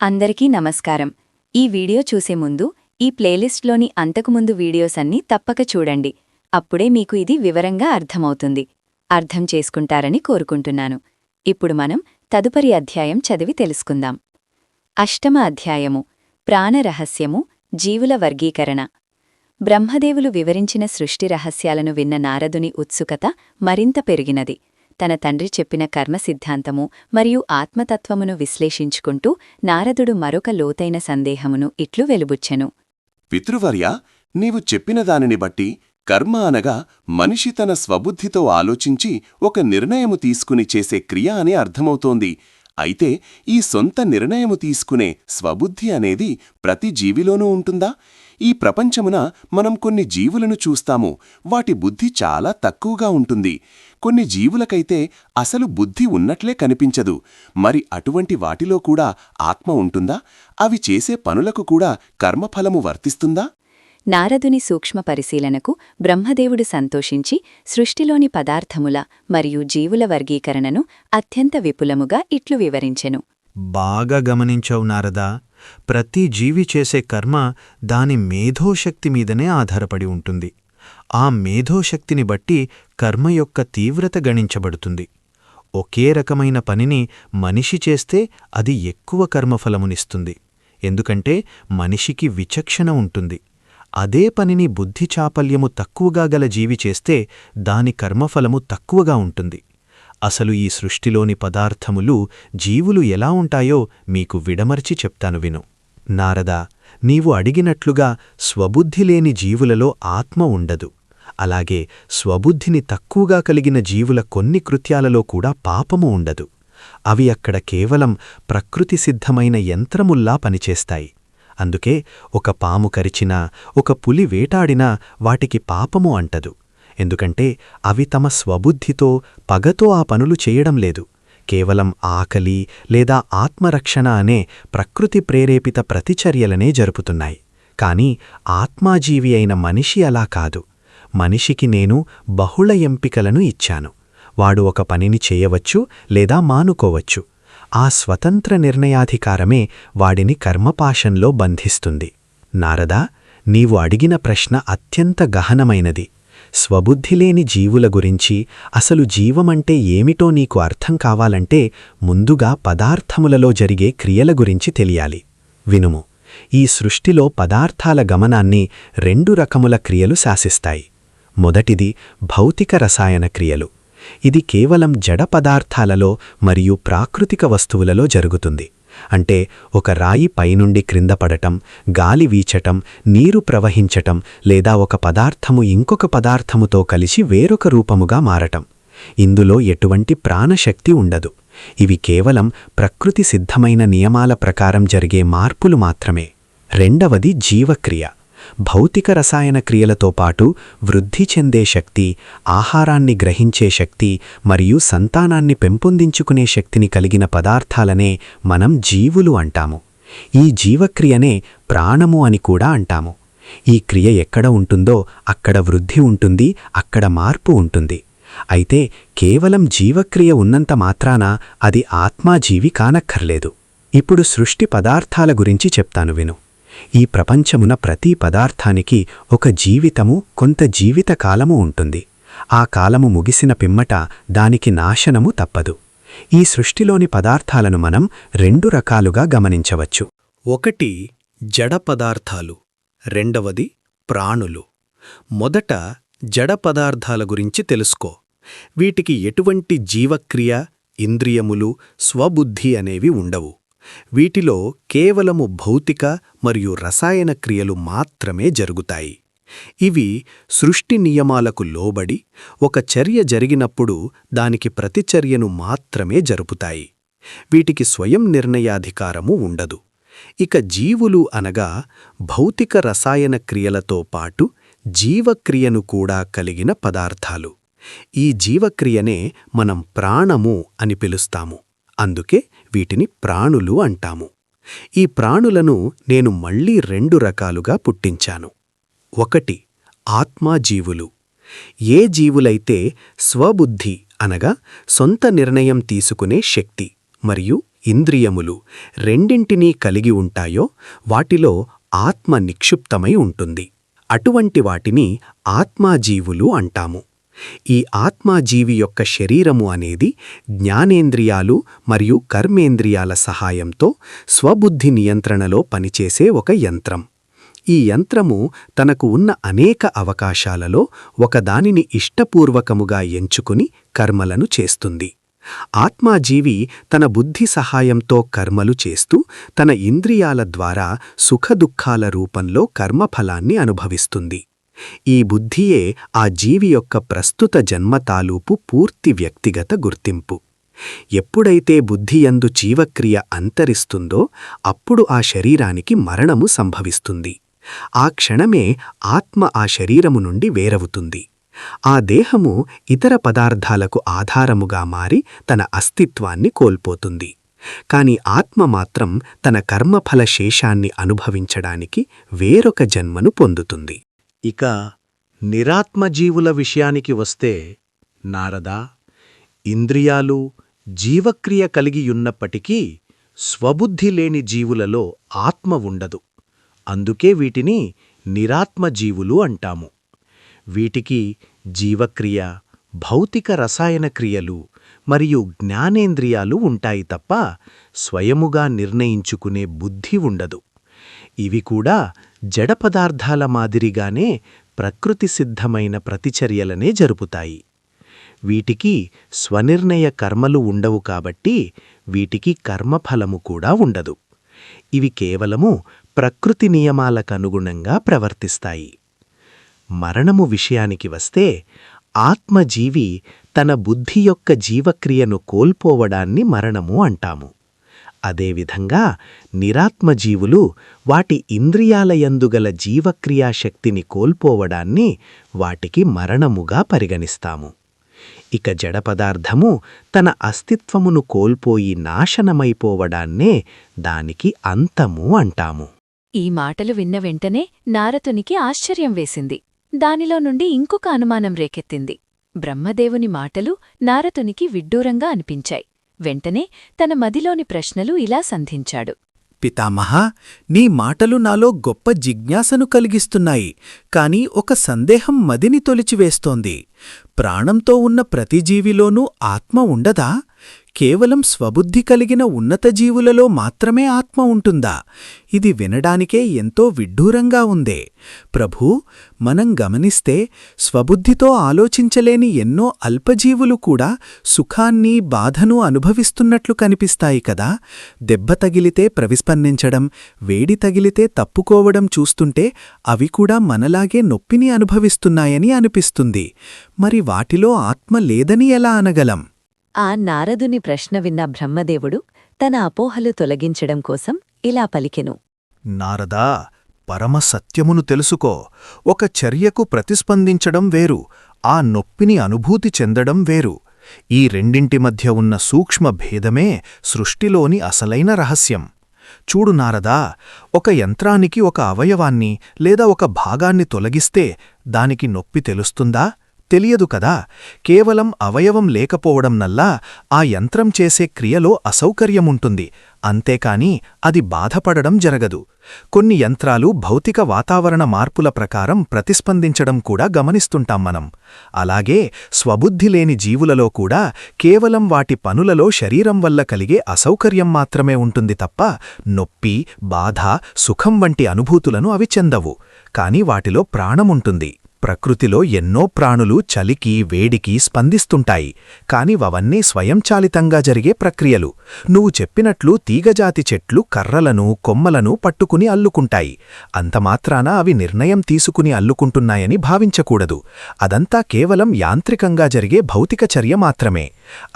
అందరికీ నమస్కారం. ఈ వీడియో చూసే ముందు ఈ ప్లేలిస్ట్లోని అంతకుముందు వీడియోస్ అన్నీ తప్పక చూడండి. అప్పుడే మీకు ఇది వివరంగా అర్థమవుతుంది. అర్థం చేసుకుంటారని కోరుకుంటున్నాను. ఇప్పుడు మనం తదుపరి అధ్యాయం చదివి తెలుసుకుందాం. అష్టమ అధ్యాయము. ప్రాణరహస్యము జీవుల వర్గీకరణ. బ్రహ్మదేవులు వివరించిన సృష్టి రహస్యాలను విన్న నారదుని ఉత్సుకత మరింత పెరిగినది. తన తండ్రి చెప్పిన కర్మ సిద్ధాంతము మరియు ఆత్మతత్వమును విశ్లేషించుకుంటూ నారదుడు మరొక లోతైన సందేహమును ఇట్లు వెలుబుచ్చెను. పితృవర్య నీవు చెప్పిన దానిని బట్టి కర్మ అనగా మనిషి తన స్వబుద్ధితో ఆలోచించి ఒక నిర్ణయము తీసుకుని చేసే క్రియ అని అర్థమవుతోంది. అయితే ఈ సొంత నిర్ణయము తీసుకునే స్వబుద్ధి అనేది ప్రతి జీవిలోనూ ఉంటుందా? ఈ ప్రపంచమున మనం కొన్ని జీవులను చూస్తాము వాటి బుద్ధి చాలా తక్కువగా ఉంటుంది. కొన్ని జీవులకైతే అసలు బుద్ధి ఉన్నట్లే కనిపించదు. మరి అటువంటి వాటిలో కూడా ఆత్మ ఉంటుందా? అవి చేసే పనులకు కూడా కర్మఫలము వర్తిస్తుందా? నారదుని సూక్ష్మ పరిశీలనకు బ్రహ్మదేవుడు సంతోషించి సృష్టిలోని పదార్థముల మరియు జీవుల వర్గీకరణను అత్యంత విపులముగా ఇట్లు వివరించెను. బాగా గమనించావు నారదా. ప్రతి జీవి చేసే కర్మ దాని మేధోశక్తి మీదనే ఆధారపడి ఉంటుంది. ఆ మేధోశక్తిని బట్టి కర్మ యొక్క తీవ్రత గణించబడుతుంది. ఒకే రకమైన పనిని మనిషి చేస్తే అది ఎక్కువ కర్మఫలమునిస్తుంది. ఎందుకంటే మనిషికి విచక్షణ ఉంటుంది. అదే పనిని బుద్ధి చాపల్యము తక్కువగా గల జీవి చేస్తే దాని కర్మఫలము తక్కువగా ఉంటుంది. అసలు ఈ సృష్టిలోని పదార్థములు జీవులు ఎలా ఉంటాయో మీకు విడమర్చి చెప్తాను విను. నారదా నీవు అడిగినట్లుగా స్వబుద్ధి లేని జీవులలో ఆత్మ ఉండదు. అలాగే స్వబుద్ధిని తక్కువగా కలిగిన జీవుల కొన్ని కృత్యాలలో కూడా పాపము ఉండదు. అవి అక్కడ కేవలం ప్రకృతి సిద్ధమైన యంత్రముల్లా పనిచేస్తాయి. అందుకే ఒక పాము కరిచినా ఒక పులి వేటాడినా వాటికి పాపము అంటదు. ఎందుకంటే అవి తమ స్వబుద్ధితో పగతో ఆ పనులు చేయడం లేదు. కేవలం ఆకలి లేదా ఆత్మరక్షణ అనే ప్రకృతి ప్రేరేపిత ప్రతిచర్యలనే జరుపుతున్నాయి. కాని ఆత్మాజీవి అయిన మనిషి అలా కాదు. మనిషికి నేను బహుళ ఎంపికలను ఇచ్చాను. వాడు ఒక పనిని చేయవచ్చు లేదా మానుకోవచ్చు. ఆ స్వతంత్ర నిర్ణయాధికారమే వాడిని కర్మపాశంలో బంధిస్తుంది. నారదా నీవు అడిగిన ప్రశ్న అత్యంత గహనమైనది. స్వబుద్ధిలేని జీవుల గురించి అసలు జీవమంటే ఏమిటో నీకు అర్థం కావాలంటే ముందుగా పదార్థములలో జరిగే క్రియల గురించి తెలియాలి. వినుము ఈ సృష్టిలో పదార్థాల గమనాన్ని రెండు రకముల క్రియలు శాసిస్తాయి. మొదటిది భౌతిక రసాయన క్రియలు. ఇది కేవలం జడ పదార్థాలలో మరియు ప్రాకృతిక వస్తువులలో జరుగుతుంది. అంటే ఒక రాయి పైనుండి క్రింద పడటం గాలి వీచటం నీరు ప్రవహించటం లేదా ఒక పదార్థము ఇంకొక పదార్థముతో కలిసి వేరొక రూపముగా మారటం. ఇందులో ఎటువంటి ప్రాణశక్తి ఉండదు. ఇవి కేవలం ప్రకృతి సిద్ధమైన నియమాల ప్రకారం జరిగే మార్పులు మాత్రమే. రెండవది జీవక్రియ. భౌతిక రసాయన క్రియలతో పాటు వృద్ధి చెందే శక్తి ఆహారాన్ని గ్రహించే శక్తి మరియు సంతానాన్ని పెంపొందించుకునే శక్తిని కలిగిన పదార్థాలనే మనం జీవులు అంటాము. ఈ జీవక్రియనే ప్రాణము అని కూడా అంటాము. ఈ క్రియ ఎక్కడ ఉంటుందో అక్కడ వృద్ధి ఉంటుంది అక్కడ మార్పు ఉంటుంది. అయితే కేవలం జీవక్రియ ఉన్నంత మాత్రాన అది ఆత్మాజీవి కానక్కర్లేదు. ఇప్పుడు సృష్టి పదార్థాల గురించి చెప్తాను విను. ఈ ప్రపంచమున ప్రతి పదార్థానికి ఒక జీవితము కొంత జీవితకాలము ఉంటుంది. ఆ కాలము ముగిసిన పిమ్మట దానికి నాశనము తప్పదు. ఈ సృష్టిలోని పదార్థాలను మనం రెండు రకాలుగా గమనించవచ్చు. ఒకటి జడ పదార్థాలు. రెండవది ప్రాణులు. మొదట జడ పదార్థాల గురించి తెలుసుకో. వీటికి ఎటువంటి జీవక్రియ ఇంద్రియములు స్వబుద్ధి అనేవి ఉండవు. వీటిలో కేవలము భౌతిక మరియు రసాయన క్రియలు మాత్రమే జరుగుతాయి. ఇవి సృష్టి నియమాలకు లోబడి ఒక చర్య జరిగినప్పుడు దానికి ప్రతిచర్యను మాత్రమే జరుపుతాయి. వీటికి స్వయం నిర్ణయాధికారము ఉండదు. ఇక జీవులు అనగా భౌతిక రసాయన క్రియలతో పాటు జీవక్రియను కూడా కలిగిన పదార్థాలు. ఈ జీవక్రియనే మనం ప్రాణము అని పిలుస్తాము. అందుకే వీటిని ప్రాణులు అంటాము. ఈ ప్రాణులను నేను మళ్ళీ రెండు రకాలుగా పుట్టించాను. ఒకటి ఆత్మాజీవులు. ఏ జీవులైతే స్వబుద్ధి అనగా సొంత నిర్ణయం తీసుకునే శక్తి మరియు ఇంద్రియములు రెండింటినీ కలిగి ఉంటాయో వాటిలో ఆత్మ నిక్షిప్తమై ఉంటుంది. అటువంటి వాటిని ఆత్మాజీవులు అంటాము. ఈ ఆత్మాజీవి యొక్క శరీరము అనేది జ్ఞానేంద్రియాలు మరియు కర్మేంద్రియాల సహాయంతో స్వబుద్ధి నియంత్రణలో పనిచేసే ఒక యంత్రం. ఈ యంత్రము తనకు ఉన్న అనేక అవకాశాలలో ఒకదానిని ఇష్టపూర్వకముగా ఎంచుకుని కర్మలను చేస్తుంది. ఆత్మాజీవి తన బుద్ధి సహాయంతో కర్మలు చేస్తూ తన ఇంద్రియాల ద్వారా సుఖదుఖాల రూపంలో కర్మఫలాన్ని అనుభవిస్తుంది. ఈ బుద్ధియే ఆ జీవి యొక్క ప్రస్తుత జన్మ తాలూపు పూర్తి వ్యక్తిగత గుర్తింపు. ఎప్పుడైతే బుద్ధియందు జీవక్రియ అంతరిస్తుందో అప్పుడు ఆ శరీరానికి మరణము సంభవిస్తుంది. ఆ క్షణమే ఆత్మ ఆ శరీరము నుండి వేరవుతుంది. ఆ దేహము ఇతర పదార్థాలకు ఆధారముగా మారి తన అస్తిత్వాన్ని కోల్పోతుంది. కాని ఆత్మ మాత్రం తన కర్మఫల శేషాన్ని అనుభవించడానికి వేరొక జన్మను పొందుతుంది. ఇక నిరాత్మజీవుల విషయానికి వస్తే నారదా ఇంద్రియాలు జీవక్రియ కలిగియున్నప్పటికీ స్వబుద్ధి లేని జీవులలో ఆత్మ ఉండదు. అందుకే వీటిని నిరాత్మజీవులు అంటాము. వీటికి జీవక్రియ భౌతిక రసాయన క్రియలు మరియు జ్ఞానేంద్రియాలు ఉంటాయి తప్ప స్వయముగా నిర్ణయించుకునే బుద్ధి ఉండదు. ఇవి కూడా జడ పదార్థాల మాదిరిగానే ప్రకృతి సిద్ధమైన ప్రతిచర్యలనే జరుపుతాయి. వీటికి స్వనిర్ణయ కర్మలు ఉండవు కాబట్టి వీటికి కర్మఫలము కూడా ఉండదు. ఇవి కేవలము ప్రకృతి నియమాలకనుగుణంగా ప్రవర్తిస్తాయి. మరణము విషయానికి వస్తే ఆత్మజీవి తన బుద్ధి యొక్క జీవక్రియను కోల్పోవడాన్ని మరణము అంటాము. అదేవిధంగా నిరాత్మజీవులు వాటి ఇంద్రియాలయందుగల జీవక్రియాశక్తిని కోల్పోవడాన్ని వాటికి మరణముగా పరిగణిస్తాము. ఇక జడ పదార్థము తన అస్తిత్వమును కోల్పోయి నాశనమైపోవడాన్నే దానికి అంతము అంటాము. ఈ మాటలు విన్న వెంటనే నారదునికి ఆశ్చర్యం వేసింది. దానిలో నుండి ఇంకొక అనుమానం రేకెత్తింది. బ్రహ్మదేవుని మాటలు నారదునికి విడ్డూరంగా అనిపించాయి. వెంటనే తన మదిలోని ప్రశ్నలు ఇలా సంధించాడు. పితామహా నీ మాటలు నాలో గొప్ప జిజ్ఞాసను కలిగిస్తున్నాయి కాని ఒక సందేహం మదిని తొలిచివేస్తోంది. ప్రాణంతో ఉన్న ప్రతి జీవిలోనూ ఆత్మ ఉండదా? కేవలం స్వబుద్ధి కలిగిన ఉన్నత జీవులలో మాత్రమే ఆత్మ ఉంటుందా? ఇది వినడానికే ఎంతో విడ్డూరంగా ఉందే. ప్రభూ మనం గమనిస్తే స్వబుద్ధితో ఆలోచించలేని ఎన్నో అల్పజీవులు కూడా సుఖాన్ని బాధను అనుభవిస్తున్నట్లు కనిపిస్తాయి కదా. దెబ్బ తగిలితే ప్రవిస్పందించడం వేడి తగిలితే తప్పుకోవడం చూస్తుంటే అవి కూడా మనలాగే నొప్పిని అనుభవిస్తున్నాయని అనిపిస్తుంది. మరి వాటిలో ఆత్మ లేదని ఎలా అనగలం? ఆ నారదుని ప్రశ్న విన్న బ్రహ్మదేవుడు తన అపోహలు తొలగించడం కోసం ఇలా పలికెను. నారదా పరమసత్యమును తెలుసుకో. ఒక చర్యకు ప్రతిస్పందించడం వేరు. ఆ నొప్పిని అనుభూతి చెందడం వేరు. ఈ రెండింటి మధ్య ఉన్న సూక్ష్మ భేదమే సృష్టిలోని అసలైన రహస్యం. చూడు నారదా ఒక యంత్రానికి ఒక అవయవాన్ని లేదా ఒక భాగాన్ని తొలగిస్తే దానికి నొప్పి తెలుస్తుందా? తెలియదు కదా. కేవలం అవయవం లేకపోవడంనల్లా ఆ యంత్రం చేసే క్రియలో అసౌకర్యముంటుంది. అంతేకాని అది బాధపడడం జరగదు. కొన్ని యంత్రాలు భౌతిక వాతావరణ మార్పుల ప్రకారం ప్రతిస్పందించడం కూడా గమనిస్తుంటాం మనం. అలాగే స్వబుద్ధి లేని జీవులలో కూడా కేవలం వాటి పనులలో శరీరం వల్ల కలిగే అసౌకర్యం మాత్రమే ఉంటుంది తప్ప నొప్పి బాధ సుఖం వంటి అనుభూతులను అవి చెందవు. కాని వాటిలో ప్రాణముంటుంది. ప్రకృతిలో ఎన్నో ప్రాణులు చలికి వేడికి స్పందిస్తుంటాయి. కానివన్నీ స్వయంచాలితంగా జరిగే ప్రక్రియలు. నువ్వు చెప్పినట్లు తీగజాతి చెట్లు కర్రలను కొమ్మలను పట్టుకుని అల్లుకుంటాయి. అంతమాత్రాన అవి నిర్ణయం తీసుకుని అల్లుకుంటున్నాయని భావించకూడదు. అదంతా కేవలం యాంత్రికంగా జరిగే భౌతిక చర్య మాత్రమే.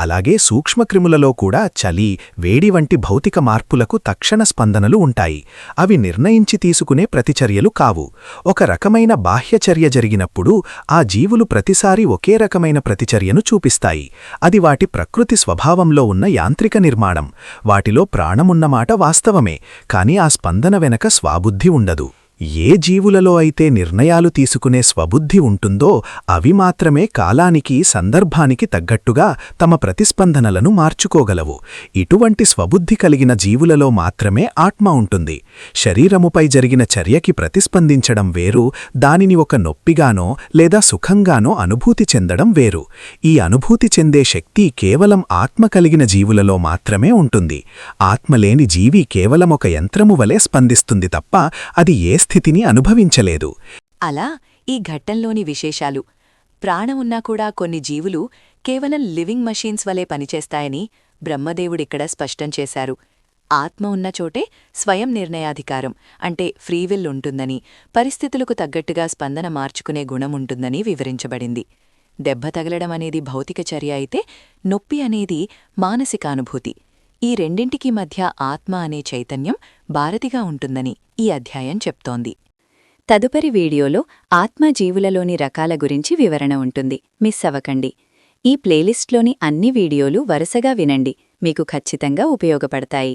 అలాగే సూక్ష్మక్రిములలో కూడా చలి వేడి వంటి భౌతిక మార్పులకు తక్షణ స్పందనలు ఉంటాయి. అవి నిర్ణయించి తీసుకునే ప్రతిచర్యలు కావు. ఒక రకమైన బాహ్యచర్య జరిగినప్పుడు ఆ జీవులు ప్రతిసారి ఒకే రకమైన ప్రతిచర్యను చూపిస్తాయి. అది వాటి ప్రకృతి స్వభావంలో ఉన్న యాంత్రిక నిర్మాణం. వాటిలో ప్రాణమున్నమాట వాస్తవమే కాని ఆ స్పందన వెనక స్వాబుద్ధి ఉండదు. ఏ జీవులలో అయితే నిర్ణయాలు తీసుకునే స్వబుద్ధి ఉంటుందో అవి మాత్రమే కాలానికి సందర్భానికి తగ్గట్టుగా తమ ప్రతిస్పందనలను మార్చుకోగలవు. ఇటువంటి స్వబుద్ధి కలిగిన జీవులలో మాత్రమే ఆత్మ ఉంటుంది. శరీరముపై జరిగిన చర్యకి ప్రతిస్పందించడం వేరు దానిని ఒక నొప్పిగానో లేదా సుఖంగానో అనుభూతి చెందడం వేరు. ఈ అనుభూతి చెందే శక్తి కేవలం ఆత్మ కలిగిన జీవులలో మాత్రమే ఉంటుంది. ఆత్మలేని జీవి కేవలం ఒక యంత్రము వలె స్పందిస్తుంది తప్ప అది ఏ స్థితిని అనుభవించలేదు. అలా ఈ ఘట్టంలోని విశేషాలు. ప్రాణమున్నా కూడా కొన్ని జీవులు కేవలం లివింగ్ మషీన్స్ వలె పనిచేస్తాయని బ్రహ్మదేవుడిక్కడ స్పష్టం చేశారు. ఆత్మ ఉన్న చోటే స్వయం నిర్ణయాధికారం అంటే ఫ్రీవిల్ ఉంటుందని పరిస్థితులకు తగ్గట్టుగా స్పందన మార్చుకునే గుణముంటుందని వివరించబడింది. దెబ్బ తగలడం అనేది భౌతిక చర్య అయితే నొప్పి అనేది మానసికానుభూతి ఈ రెండింటికి మధ్య ఆత్మ అనే చైతన్యం భారతిగా ఉంటుందని ఈ అధ్యాయం చెప్తోంది. తదుపరి వీడియోలో ఆత్మజీవులలోని రకాల గురించి వివరణ ఉంటుంది. మిస్ అవ్వకండి. ఈ ప్లేలిస్ట్లోని అన్ని వీడియోలు వరుసగా వినండి. మీకు ఖచ్చితంగా ఉపయోగపడతాయి.